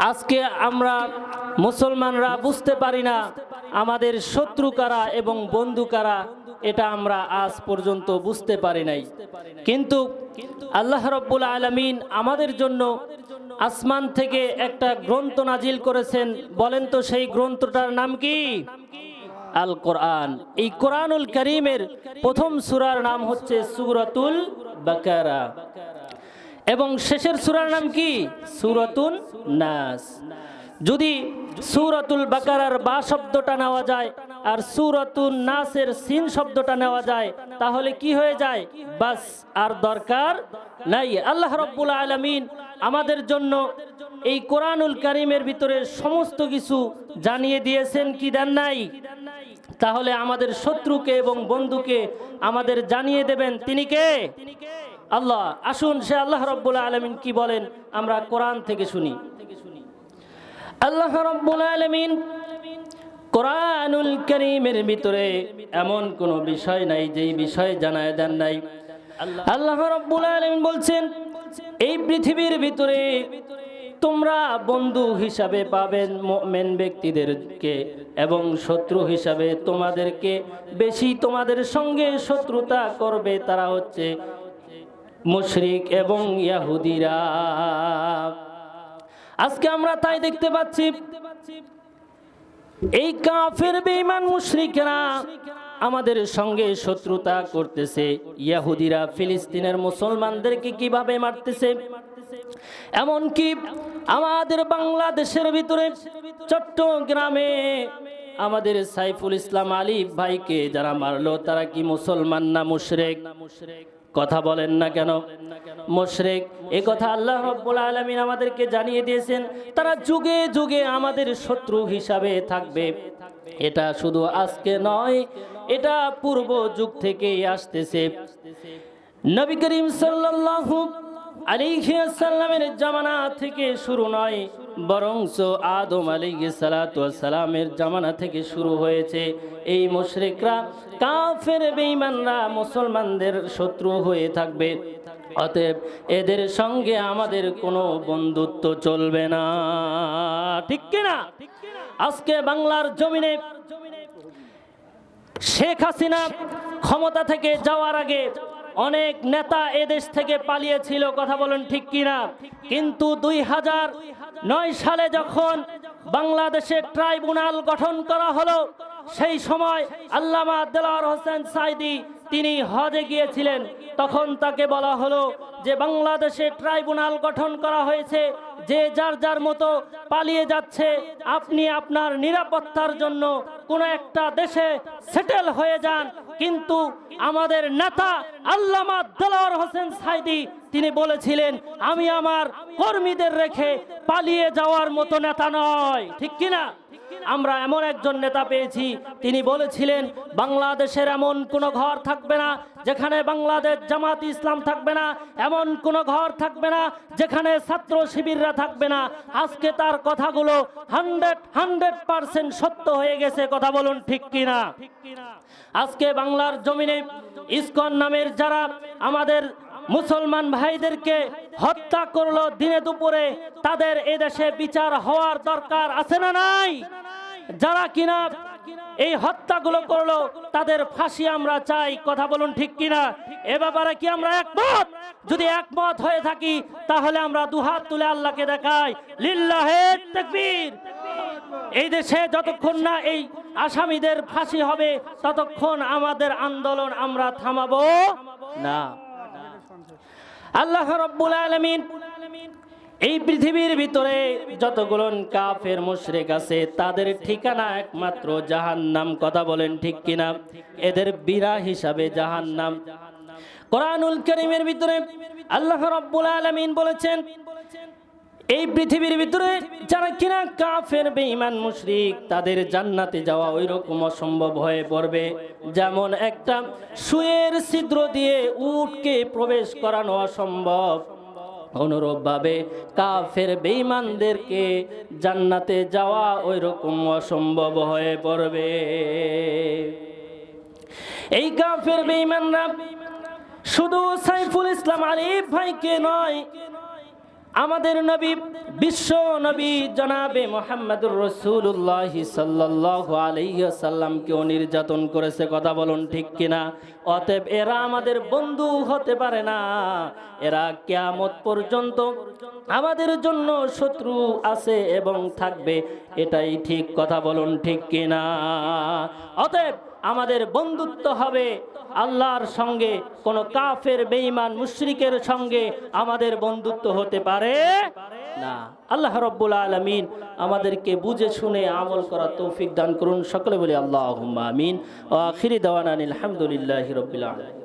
আজকে আমরা মুসলমানরা বুঝতে পারি না আমাদের শত্রু কারা এবং বন্ধু কারা এটা আমরা আজ পর্যন্ত বুঝতে পারি নাই। কিন্তু আল্লাহ রব্বুল আলমিন আমাদের জন্য আসমান থেকে একটা গ্রন্থ নাজিল করেছেন। বলেন তো সেই গ্রন্থটার নাম কি? আল কোরআন এই কোরআনুল করিমের প্রথম সুরার নাম হচ্ছে সুরাতুল বাকারা। এবং শেষের সুরার নাম কি? সুরাতুন নাস। যদি সুরতুল বাকারার বা শব্দটা নেওয়া যায় আর সুরাতুন নাসের সিন শব্দটা নেওয়া যায়, তাহলে কি হয়ে যায়? বাস, আর দরকার নাই। আল্লাহ রব্বুল আলমিন আমাদের জন্য এই কোরআনুল কারিমের ভিতরে সমস্ত কিছু জানিয়ে দিয়েছেন, কি দেন নাই? তাহলে আমাদের শত্রুকে এবং বন্ধুকে আমাদের জানিয়ে দেবেন। তিনি কে? আল্লাহ, আসুন সে আল্লাহ রব্বুল আলমিন কি বলেন, আমরা কোরআন থেকে শুনি। আল্লাহ রব্বুল আলমিন কোরআনুল করিমের ভিতরে এমন কোন বিষয় নাই, যেই বিষয় জানায় দেন নাই। আল্লাহ রব্বুল আলমিন বলছেন, এই পৃথিবীর ভিতরে তোমরা বন্ধু হিসাবে পাবেন মেন ব্যক্তিদেরকে এবং শত্রু হিসাবে তোমাদেরকে। বেশি তোমাদের সঙ্গে শত্রুতা করবে তারা হচ্ছে মুশরিক এবং ইয়াহুদিরা। আজকে আমরা তাই দেখতে পাচ্ছি, এই কাফের বেঈমান মুশরিকরা আমাদের সঙ্গে শত্রুতা করতেছে। ইয়াহুদিরা ফিলিস্তিনের মুসলমানদেরকে কীভাবে মারতেছে? এমনকি আমাদের বাংলাদেশের ভিতরে চট্টগ্রামে আমাদের সাইফুল ইসলাম আলী ভাইকে যারা মারলো, তারা কি মুসলমান না মুশরেক? কথা বলেন না কেন? মোশরেক, এ কথা আল্লাহ রব্বুল আলমিন আমাদেরকে জানিয়ে দিয়েছেন, তারা যুগে যুগে আমাদের শত্রু হিসাবে থাকবে। এটা শুধু আজকে নয়, এটা পূর্ব যুগ থেকেই আসতেছে। নবী করিম সাল্লাল্লাহু আলিহাসাল্লামের জামানা থেকে শুরু নয় বরংস আদম আলিহি সালামের জামানা থেকে শুরু হয়েছে। এই মুশরিকরা কাফের, বেঈমানরা মুসলমানদের শত্রু হয়ে থাকবে। অতএব এদের সঙ্গে আমাদের কোনো বন্ধুত্ব চলবে না। ঠিক কিনা? আজকে বাংলার জমিনে শেখ হাসিনা ক্ষমতা থেকে যাওয়ার আগে অনেক নেতা এদেশ থেকে পালিয়েছিল, কথা বলেন ঠিক কিনা? কিন্তু দুই হাজার নয় সালে যখন বাংলাদেশে ট্রাইব্যুনাল গঠন করা হলো, সেই সময় আল্লামা দেলার হোসেন সাইদি তিনি হজে গিয়েছিলেন। তখন তাকে বলা হলো যে, বাংলাদেশে ট্রাইব্যুনাল গঠন করা হয়েছে যে যার যার মতো পালিয়ে যাচ্ছে, আপনি আপনার নিরাপত্তার জন্য কোন একটা দেশে সেটেল হয়ে যান। কিন্তু আমাদের নেতা আল্লামা দেলাওয়ার হোসেন সাইদি তিনি বলেছিলেন, আমি আমার কর্মীদের রেখে পালিয়ে যাওয়ার মতো নেতা নয়। ঠিক কিনা? আমরা এমন একজন নেতা পেয়েছি, তিনি বলেছিলেন, বাংলাদেশের এমন কোনো ঘর থাকবে না যেখানে বাংলাদেশ জামাত ইসলাম থাকবে না, এমন কোনো ঘর থাকবে না যেখানে ছাত্র শিবিররা থাকবে না। আজকে তার কথাগুলো হান্ড্রেড হান্ড্রেড পার্সেন্ট সত্য হয়ে গেছে, কথা বলুন ঠিক কিনা? আজকে বাংলার জমিনে ইসকন নামের যারা আমাদের মুসলমান ভাইদেরকে হত্যা করল দিনে দুপুরে। তাদের এদেশে বিচার হওয়ার দরকার আছে না নাই? যারা কিনা এই হত্যাগুলো করল, তাদের ফাঁসি আমরা চাই। কথা বলুন ঠিক কিনা? এ ব্যাপারে কি আমরা একমত? যদি একমত হয়ে থাকি, তাহলে আমরা দুহাত তুলে আল্লাহকে দেখাই। লিল্লাহে তাকবীর। এই দেশে যতক্ষণ না এই আসামিদের ফাঁসি হবে, ততক্ষণ আমাদের আন্দোলন আমরা থামাবো না। আল্লাহ রব্বুল আলমিন এই পৃথিবীর ভিতরে যতগুলো কাফের, মুশরেক আছে, তাদের ঠিকানা একমাত্র জাহান্নাম। কথা বলেন ঠিক কিনা? এদের বিরা হিসাবে জাহান্নাম। কোরআনুল করিমের ভিতরে আল্লাহ রব্বুল আলমিন বলেছেন এই পৃথিবীর ভিতরে যারা কিনা কাফের, বেঈমান, মুশরিক, তাদের জান্নাতে যাওয়া ওই রকম অসম্ভব হয়ে পড়বে। যেমন একটা সুয়ের ছিদ্র দিয়ে উটকে প্রবেশ করানো অসম্ভব। অনুরূপভাবে কাফের, বেঈমানদেরকে জান্নাতে যাওয়া ওই রকম অসম্ভব হয়ে পড়বে। এই কাফের, বেঈমানরা শুধু সাইফুল ইসলাম আলিফ ভাইকে নয় আমাদের নবী, বিশ্ব নবী জনাবে মোহাম্মদুর রসুল্লাহ সাল্লাহ আলাইসাল্লামকেও নির্যাতন করেছে, কথা বলুন ঠিক কিনা? অতএব এরা আমাদের বন্ধু হতে পারে না। এরা কেয়ামত পর্যন্ত আমাদের জন্য শত্রু আছে এবং থাকবে, এটাই ঠিক, কথা বলুন ঠিক কিনা? অতএব আমাদের বন্ধুত্ব হবে আল্লাহর সঙ্গে, কোন কাফের, বেঈমান, মুশরিকের সঙ্গে আমাদের বন্ধুত্ব হতে পারে না। আল্লাহ রব্বুল আলমিন আমাদেরকে বুঝে শুনে আমল করা তৌফিক দান করুন। সকলে বলি আল্লাহ আমিন। আখিরি দেওয়ান আলহামদুলিল্লাহ রবিল আলমিন।